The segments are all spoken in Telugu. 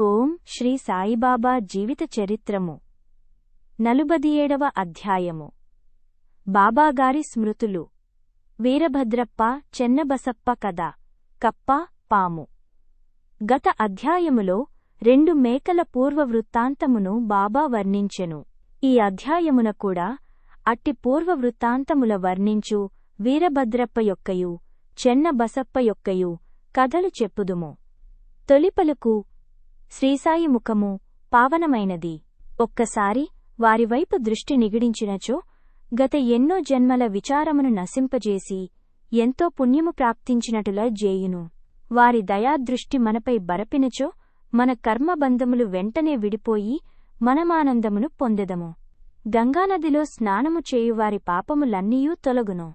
ఓం శ్రీ సాయిబాబా జీవిత చరిత్రము. నలుబదియేడవ అధ్యాయము. బాబాగారి స్మృతులు. వీరభద్రప్ప చెన్నబసప్ప కథ కప్ప పాము. గత అధ్యాయములో రెండు మేకల పూర్వ వృత్తాంతమును బాబా వర్ణించెను. ఈ అధ్యాయమున కూడా అట్టి పూర్వ వృత్తాంతముల వర్ణించు వీరభద్రప్ప యొక్కయు చెన్నబసప్ప యొక్కయు కథలు చెప్పుదుము. తొలిపలుకు శ్రీసాయి ముఖము పావనమైనది. ఒక్కసారి వారివైపు దృష్టి నిగిడించినచో గత ఎన్నో జన్మల విచారమును నశింపజేసి ఎంతో పుణ్యము ప్రాప్తించినటులా జేయును. వారి దయాదృష్టి మనపై బరపినచో మన కర్మబంధములు వెంటనే విడిపోయి మనమానందమును పొందెదము. గంగానదిలో స్నానము చేయువారి పాపములన్నీయూ తొలగును.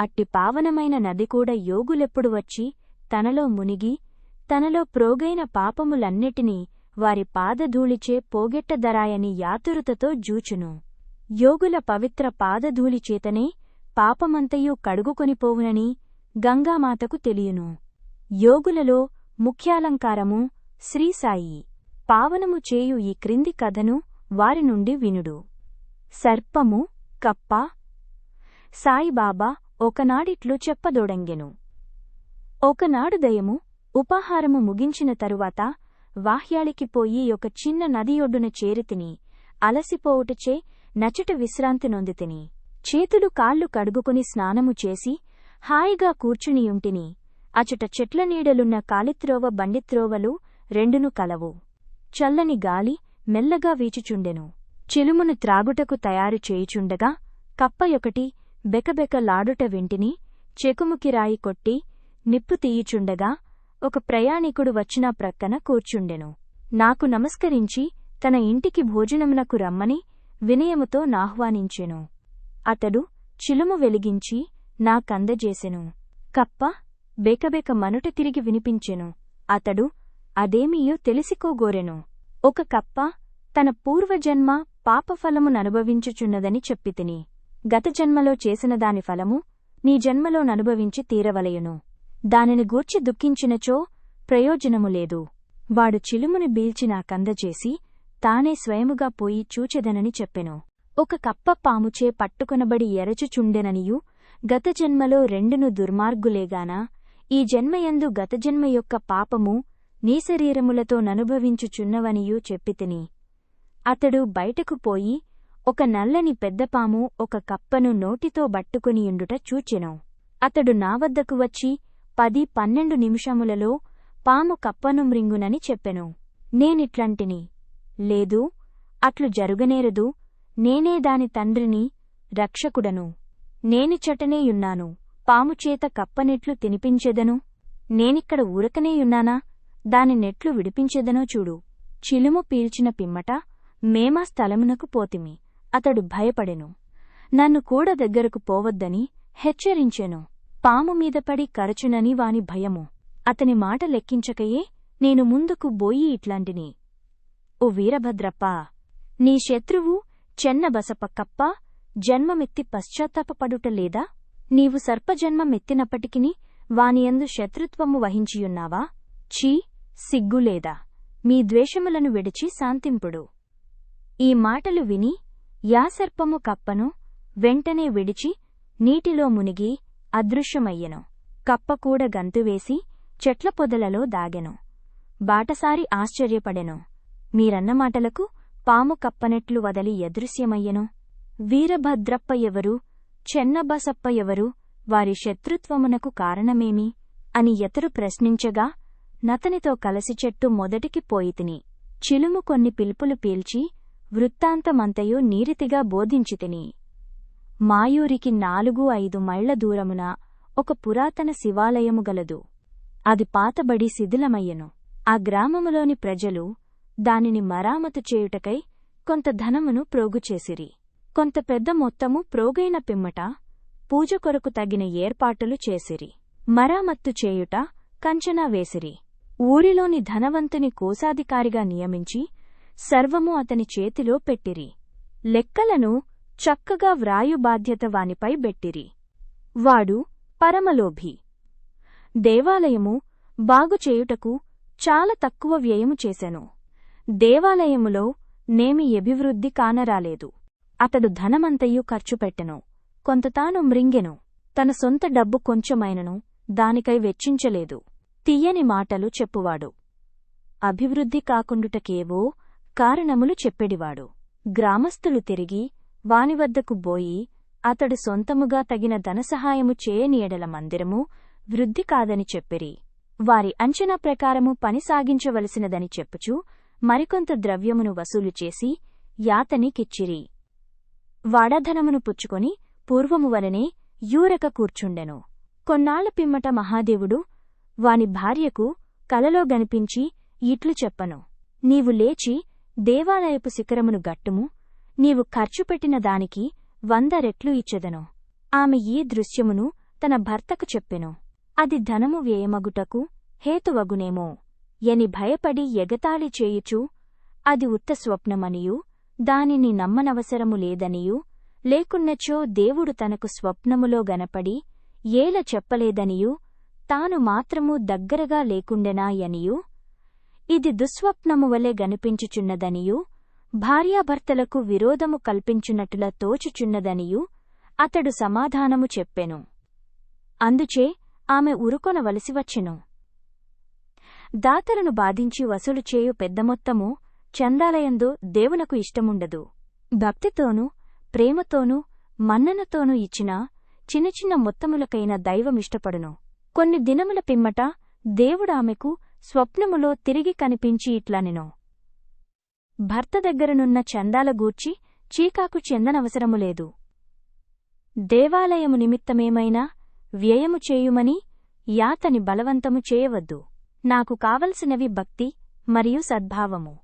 అట్టి పావనమైన నది కూడా యోగులెప్పుడు వచ్చి తనలో మునిగి తనలో ప్రోగైన పాపములన్నిటినీ వారి పాదధూళిచే పోగెట్టదరాయని యాతురుతతో జూచును. యోగుల పవిత్ర పాదధూళిచేతనే పాపమంతయు కడుగుకొనిపోవునని గంగామాతకు తెలియను. యోగులలో ముఖ్యాలంకారము శ్రీసాయి పావనము చేయు ఈ క్రింది కథను వారి నుండి వినుడు. సర్పము కప్ప. సాయిబాబా ఒకనాడిట్లు చెప్పదొడంగెను. ఒకనాడు దయము ఉపాహారము ముగించిన తరువాత వాహ్యాళికి పోయి ఒక చిన్న నదియొడ్డున చేరితిని అలసిపోవుటచే నచట విశ్రాంతి నొందితిని చేతులు కాళ్ళు కడుగుకుని స్నానము చేసి హాయిగా కూర్చునియుంటిని. అచట చెట్ల నీడలున్న కాలిత్రోవ బండిత్రోవలు రెండును కలవు. చల్లని గాలి మెల్లగా వీచుచుండెను. చిలుమును త్రాగుటకు తయారు చేయుచుండగా కప్పయొకటి బెకబెకలాడుట వింటిని చెకుముకిరాయి కొట్టి నిప్పు తీయుచుండగా ఒక ప్రయాణికుడు వచ్చినా ప్రక్కన కూర్చుండెను. నాకు నమస్కరించి తన ఇంటికి భోజనమునకు రమ్మని వినయముతో నాహ్వానించెను. అతడు చిలుము వెలిగించి నాకందజేసెను కప్ప బేకబేక మనుట తిరిగి వినిపించెను. అతడు అదేమీయో తెలిసికోగోరెను. ఒక కప్ప తన పూర్వజన్మ పాపఫలముననుభవించుచున్నదని చెప్పితిని గత జన్మలో చేసిన దాని ఫలము నీ జన్మలోననుభవించి తీరవలయును. దానిని గూర్చి దుఃఖించినచో ప్రయోజనము లేదు. వాడు చిలుముని బీల్చి నాకందజేసి తానే స్వయముగా పోయి చూచెదనని చెప్పెను. ఒక కప్ప పాముచే పట్టుకొనబడి ఎరచుచుండెననియు గత జన్మలో రెండును దుర్మార్గులేగానా? ఈ జన్మయందు గతజన్మ యొక్క పాపము నీ శరీరములతో ననుభవించుచున్నవనియూ చెప్పితిని. అతడు బయటకు పోయి ఒక నల్లని పెద్దపాము ఒక కప్పను నోటితో బట్టుకునియుండుట చూచెను. అతడు నా వద్దకు వచ్చి పది పన్నెండు నిమిషములలో పాము కప్పను మృంగునని చెప్పెను. నేనిట్లంటిని. లేదు అట్లు జరుగనేరదు నేనే దాని తండ్రిని రక్షకుడను. నేనిచ్చటనేయున్నాను పాముచేత కప్పనెట్లు తినిపించెదను. నేనిక్కడ ఊరకనేయున్నానా దాని నెట్లు విడిపించెదనో చూడు. చిలుము పీల్చిన పిమ్మట మేమా స్థలమునకు పోతిమి అతడు భయపడెను. నన్ను కూడా దగ్గరకు పోవద్దని హెచ్చరించెను. పాము మీద పడి కరచునని వాని భయము. అతని మాట లెక్కించకయే నేను ముందుకు బోయి ఇట్లాంటిని. ఓ వీరభద్రప్ప నీ శత్రువు చెన్నబసప కప్ప జన్మమెత్తి పశ్చాత్తాపపడుట లేదా? నీవు సర్పజన్మమెత్తినప్పటికిని వానియందు శత్రుత్వము వహించియున్నావా? ఛీ సిగ్గులేదా మీ ద్వేషములను విడిచి శాంతింపుడు. ఈ మాటలు విని యాసర్పము కప్పను వెంటనే విడిచి నీటిలో మునిగి అదృశ్యమయ్యెను. కప్పకూడ గంతువేసి చెట్ల పొదలలో దాగెను. బాటసారి ఆశ్చర్యపడెను. మీరన్న మాటలకు పాము కప్పనెట్లు వదలి అదృశ్యమయ్యెను వీరభద్రప్ప ఎవరు? చెన్నబసప్ప ఎవరు? వారి శత్రుత్వమునకు కారణమేమి? అని ఎతరు ప్రశ్నించగా నతనితో కలసి చెట్టు మొదటికి పోయితిని. చిలుము కొన్ని పిలుపులు పీల్చి వృత్తాంతమంతయు నీరితిగా బోధించితిని. మాయూరికి నాలుగు ఐదు మైళ్ళ దూరమున ఒక పురాతన శివాలయము గలదు. అది పాతబడి శిథిలమయ్యెను. ఆ గ్రామములోని ప్రజలు దానిని మరామతు చేయుటకై కొంత ధనమును ప్రోగుచేసిరి కొంత పెద్ద మొత్తము ప్రోగైన పిమ్మట పూజ కొరకు తగిన ఏర్పాటులు చేసిరి. మరామత్తు చేయుట కంచనా వేసిరి. ఊరిలోని ధనవంతుని కోశాధికారిగా నియమించి సర్వము అతని చేతిలో పెట్టిరి. లెక్కలను చక్కగా వ్రాయు బాధ్యత వానిపై బెట్టిరి. వాడు పరమలోభి. దేవాలయము బాగుచేయుటకు చాలా తక్కువ వ్యయము చేశాను దేవాలయములో నేమి అభివృద్ధి కానరాలేదు. అతడు ధనమంతయు ఖర్చుపెట్టెను కొంత తాను మృంగెను. తన సొంత డబ్బు కొంచెమైనను దానికై వెచ్చించలేదు. తీయని మాటలు చెప్పువాడు. అభివృద్ధి కాకుండుటకేవో కారణములు చెప్పెడివాడు. గ్రామస్థులు తిరిగి వానివద్దకు బోయి అతడు సొంతముగా తగిన ధనసహాయము చేయని ఎడల మందిరము వృద్ధి కాదని చెప్పిరి. వారి అంచనా ప్రకారము పని సాగించవలసినదని చెప్పుచు మరికొంత ద్రవ్యమును వసూలు చేసి యాతనికిచ్చిరి. వాడధనమును పుచ్చుకొని పూర్వము వలనే యూరక కూర్చుండెను. కొన్నాళ్ళ పిమ్మట మహాదేవుడు వాని భార్యకు కలలో గనిపించి ఇట్లు చెప్పను. నీవు లేచి దేవాలయపు శిఖరమును గట్టుము నీవు ఖర్చుపెట్టిన దానికి వంద రెట్లు ఇచ్చెదను. ఆమె ఈ దృశ్యమును తన భర్తకు చెప్పెను. అది ధనము వ్యయమగుటకు హేతువగునేమో. ఎని భయపడి ఎగతాళి చేయుచు అది ఉత్త స్వప్నమనియూ దానిని నమ్మనవసరము లేదనియూ లేకున్నచో దేవుడు తనకు స్వప్నములో గనపడి ఏల చెప్పలేదనియూ తాను మాత్రము దగ్గరగా లేకుండెనాయనియూ ఇది దుస్వప్నము వలె గనిపించుచున్నదనియూ భార్యాభర్తలకు విరోధము కల్పించున్నట్టుల తోచుచున్నదనియు అతడు సమాధానము చెప్పెను. అందుచే ఆమె ఉరుకొనవలసి వచ్చెను దాతలను బాధించి వసూలు చేయు పెద్ద మొత్తము చందాలయందు దేవునకు ఇష్టముండదు. భక్తితోనూ ప్రేమతోనూ మన్ననతోనూ ఇచ్చిన చిన్న చిన్న మొత్తములకైన దైవమిష్టపడును. కొన్ని దినముల పిమ్మట దేవుడామెకు స్వప్నములో తిరిగి కనిపించి ఇట్లనెను. భర్త దగ్గరనున్న చందాల గూర్చి చీకాకు చెందనవసరము లేదు. దేవాలయము నిమిత్తమేమైనా వ్యయము చేయుమని యాతని బలవంతము చేయవద్దు. నాకు కావలసినవి భక్తి మరియు సద్భావము.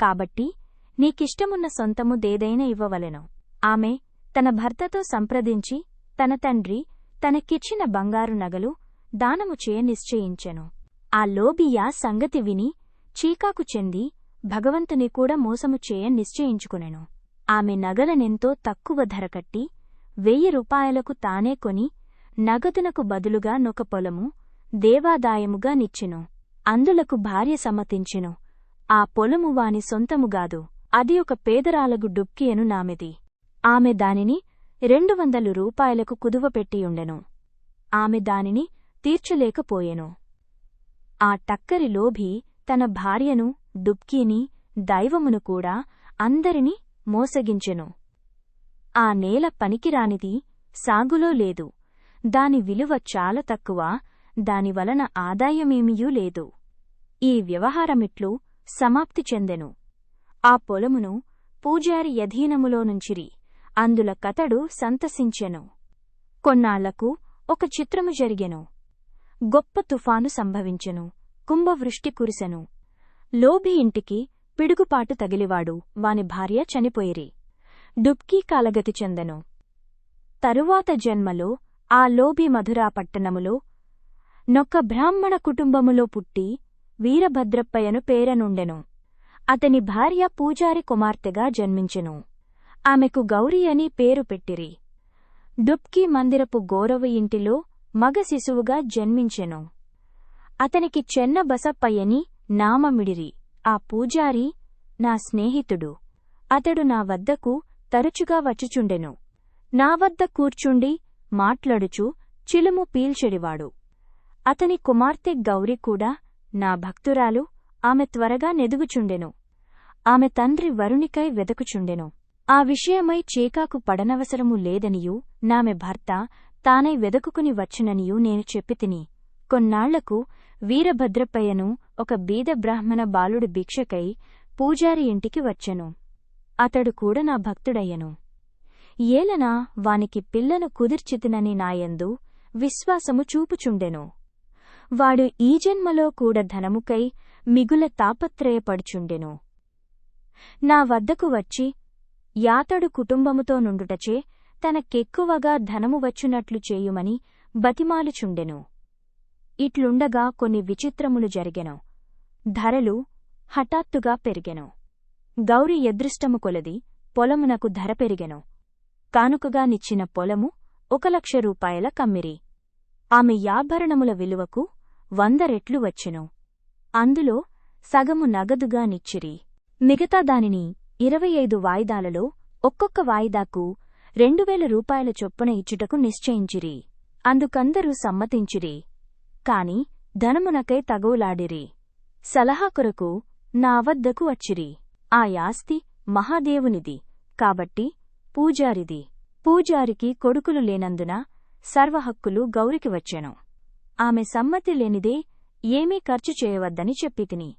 కాబట్టి నీకిష్టమున్న సొంతము దేదైన ఇవ్వవలెను. ఆమె తన భర్తతో సంప్రదించి తన తండ్రి తనకిచ్చిన బంగారు నగలు దానము చేయ నిశ్చయించెను. ఆ లోబియా సంగతి విని చీకాకు చెంది భగవంతుని కూడా మోసము చేయ నిశ్చయించుకునెను. ఆమె నగలనెంతో తక్కువ ధర కట్టి వెయ్యి రూపాయలకు తానే కొని నగదునకు బదులుగా నొక పొలము దేవాదాయముగా నిచ్చెను. అందులకు భార్య సమ్మతించెను. ఆ పొలము వాని సొంతముగాదు అది ఒక పేదరాలగు డుక్కియను నామెది. ఆమె దానిని రెండు వందలు రూపాయలకు కుదువపెట్టియుండెను ఆమె దానిని తీర్చలేకపోయెను ఆ టక్కరి లోభి తన భార్యను డుబ్కీని దైవమును కూడా అందరినీ మోసగించెను. ఆ నేల పనికిరానిది సాగులో లేదు. దాని విలువ చాలా తక్కువ. దానివలన ఆదాయమేమియూ లేదు. ఈ వ్యవహారమిట్లు సమాప్తి చెందెను. ఆ పొలమును పూజారి యధీనములోనుంచిరి అందుల కతడు సంతసించెను. కొన్నాళ్ళకు ఒక చిత్రము జరిగెను. గొప్ప తుఫాను సంభవించెను. కుంభవృష్టి కురిసెను. లోభి ఇంటికి పిడుగుపాటు తగిలివాడు. వాని భార్య చనిపోయిరి. డుబ్కీ కాలగతి చెందెను. తరువాత జన్మలో ఆ లోభి మధురా పట్టణములో నొక్క బ్రాహ్మణ కుటుంబములో పుట్టి వీరభద్రప్పయ్యను పేరనుండెను. అతని భార్య పూజారి కుమార్తెగా జన్మించెను. ఆమెకు గౌరీ అని పేరు పెట్టిరి. డుబ్కీ మందిరపు గౌరవ ఇంటిలో మగ శిశువుగా జన్మించెను. అతనికి చెన్న బసప్పయ్యని నామమిడిరి. ఆ పూజారి నా స్నేహితుడు. అతడు నా వద్దకు తరచుగా వచ్చుచుండెను. నా వద్ద కూర్చుండి మాట్లాడుచు చిలుము పీల్చెడివాడు. అతని కుమార్తె గౌరి కూడా నా భక్తురాలు. ఆమె త్వరగా నెదుగుచుండెను. ఆమె తండ్రి వరుణికై వెదకుచుండెను. ఆ విషయమై చీకాకు పడనవసరము లేదనియూ నామె భర్త తానై వెదకుకుని వచ్చుననియూ నేను చెప్పితిని. కొన్నాళ్ళకు వీరభద్రప్పయ్యను ఒక బీద బ్రాహ్మణ బాలుడి భిక్షకై పూజారి ఇంటికి వచ్చెను. అతడు కూడా నా భక్తుడయ్యను. ఏలనా వానికి పిల్లను కుదిర్చితినని నాయందు విశ్వాసము చూపుచుండెను. వాడు ఈ జన్మలో కూడ ధనముకై మిగుల తాపత్రయపడుచుండెను. నా వద్దకు వచ్చి యాతడు కుటుంబముతో నుండుటచే తనకెక్కువగా ధనము వచ్చునట్లు చేయుమని బతిమాలుచుండెను. ఇట్లుండగా కొన్ని విచిత్రములు జరిగెను. ధరలు హఠాత్తుగా పెరిగెను. గౌరి ఎదృష్టము కొలది పొలమునకు ధర పెరిగెను. కానుకగా నిచ్చిన పొలము ఒక లక్ష రూపాయల కమ్మిరి. ఆమె యాభరణముల విలువకు వంద రెట్లు వచ్చెను. అందులో సగము నగదుగా నిచ్చిరి. మిగతా దానిని ఇరవై ఐదు వాయిదాలలో ఒక్కొక్క వాయిదాకు రెండు వేల రూపాయల చొప్పున ఇచ్చుటకు నిశ్చయించిరి. అందుకందరూ సమ్మతించిరి. కాని ధనమునకై తగువులాడిరి. సలహా కొరకు నా వద్దకు వచ్చిరి. ఆ యాస్తి మహాదేవునిది. కాబట్టి పూజారిది. పూజారికి కొడుకులు లేనందున సర్వహక్కులు గౌరికి వచ్చెను. ఆమె సమ్మతి లేనిదే ఏమీ ఖర్చు చేయవద్దని చెప్పితిని.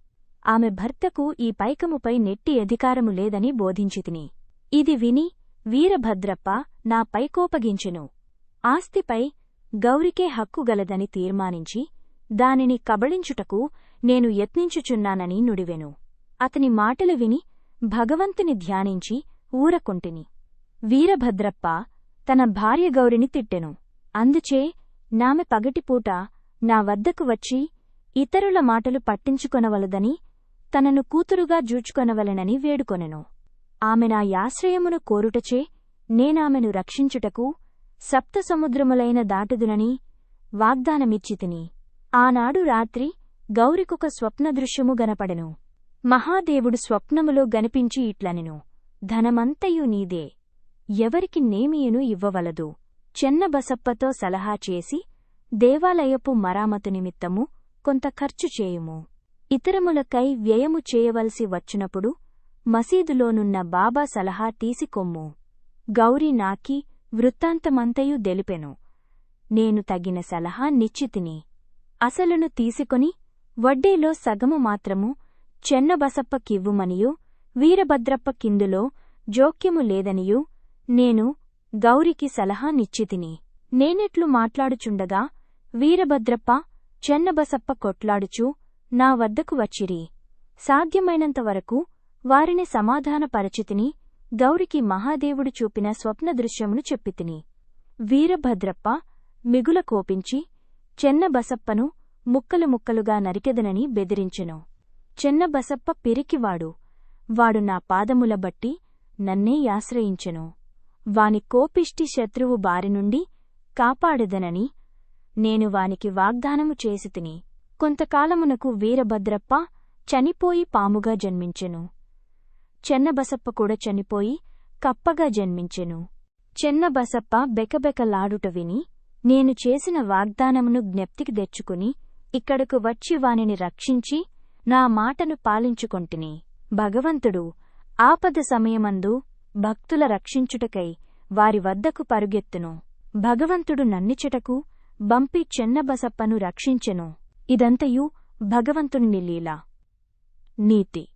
ఆమె భర్తకు ఈ పైకముపై నెట్టి అధికారము లేదని బోధించితిని. ఇది విని వీరభద్రప్ప నాపై కోపగించెను ఆస్తిపై గౌరికే హక్కుగలదని తీర్మానించి దానిని కబళించుటకు నేను యత్నించుచున్నానని నుడివెను. అతని మాటలు విని భగవంతుని ధ్యానించి ఊరకుంటిని. వీరభద్రప్ప తన భార్య గౌరిని తిట్టెను. అందుచే నామె పగటిపూట నా వద్దకు వచ్చి ఇతరుల మాటలు పట్టించుకొనవలదని తనను కూతురుగా జూచుకొనవలెనని వేడుకొనెను. ఆమె నా యాశ్రయమును కోరుటచే నేనామెను రక్షించుటకు సప్త సముద్రములైన దాటుదునని వాగ్దానమిచ్చితిని. ఆనాడు రాత్రి గౌరికొక స్వప్నదృశ్యము గనపడెను. మహాదేవుడు స్వప్నములో గనిపించి ఇట్లనెను. ధనమంతయు నీదే. ఎవరికి నేమియను ఇవ్వవలదు. చెన్నబసప్పతో సలహా చేసి దేవాలయపు మరామతు నిమిత్తము కొంత ఖర్చు చేయుము. ఇతరములకై వ్యయము చేయవలసి వచ్చినప్పుడు మసీదులోనున్న బాబా సలహా తీసికొమ్ము. గౌరీ నాకి వృత్తాంతమంతయు దెలిపెను. నేను తగిన సలహా నిశ్చితిని. అసలును తీసుకొని వడ్డీలో సగము మాత్రము చెన్నబసప్ప కివ్వుమనియు వీరభద్రప్ప కిందులో జోక్యము లేదనియు నేను గౌరికి సలహా నిచ్చితిని నేనెట్లు మాట్లాడుచుండగా వీరభద్రప్ప చెన్నబసప్ప కొట్లాడుచు నా వద్దకు వచ్చిరి. సాధ్యమైనంతవరకు వారిని సమాధానపరచితిని గౌరికి మహాదేవుడు చూపిన స్వప్న దృశ్యమును చెప్పితిని. వీరభద్రప్ప మిగుల కోపించి చెన్నబసప్పను ముక్కలు ముక్కలుగా నరికెదనని బెదిరించెను. చెన్నబసప్ప పిరికివాడు. వాడు నా పాదముల బట్టి నన్నే యాశ్రయించెను వాని కోపిష్టి శత్రువు బారినుండి కాపాడెదనని నేను వానికి వాగ్దానము చేసితిని. కొంతకాలమునకు వీరభద్రప్ప చనిపోయి పాముగా జన్మించెను. చెన్నబసప్ప కూడా చనిపోయి కప్పగా జన్మించెను. చెన్నబసప్ప బెకబెకలాడుట విని నేను చేసిన వాగ్దానమును జ్ఞప్తికి తెచ్చుకుని ఇక్కడకు వచ్చి వానిని రక్షించి నా మాటను పాలించుకొంటిని. భగవంతుడు ఆపద సమయమందు భక్తుల రక్షించుటకై వారి వద్దకు పరుగెత్తును. భగవంతుడు నన్నిచుటకు బంపి చెన్నబసప్పను రక్షించెను. ఇదంతయు భగవంతుని లీల. నీతి.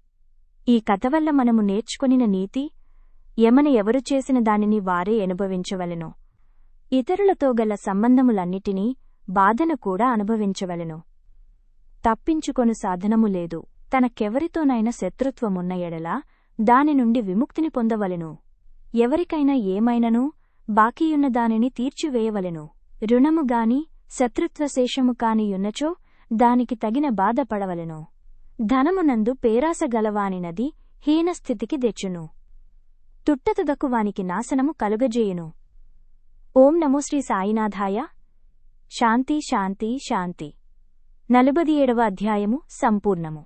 ఈ కథ వల్ల మనము నేర్చుకొనిన నీతి యమన ఎవరు చేసిన దానిని వారే అనుభవించవలెను. ఇతరులతో గల సంబంధములన్నిటినీ బాధను కూడా అనుభవించవలెను. తప్పించుకొను సాధనము లేదు. తనకెవరితోనైనా శత్రుత్వమున్న ఎడలా దాని నుండి విముక్తిని పొందవలెను. ఎవరికైనా ఏమైనను బాకీయున్న దానిని తీర్చివేయవలెను. రుణముగాని శత్రుత్వశేషము కాని యున్నచో దానికి తగిన బాధపడవలెను. ధనమునందు పేరాస గలవానినది హీనస్థితికి తెచ్చును తుట్టతుదకు వానికి నాశనము కలుగజేయును. ఓం నమో శ్రీ సాయినాథాయ. శాంతి శాంతి శాంతి. నలుబది ఏడవ అధ్యాయము సంపూర్ణము.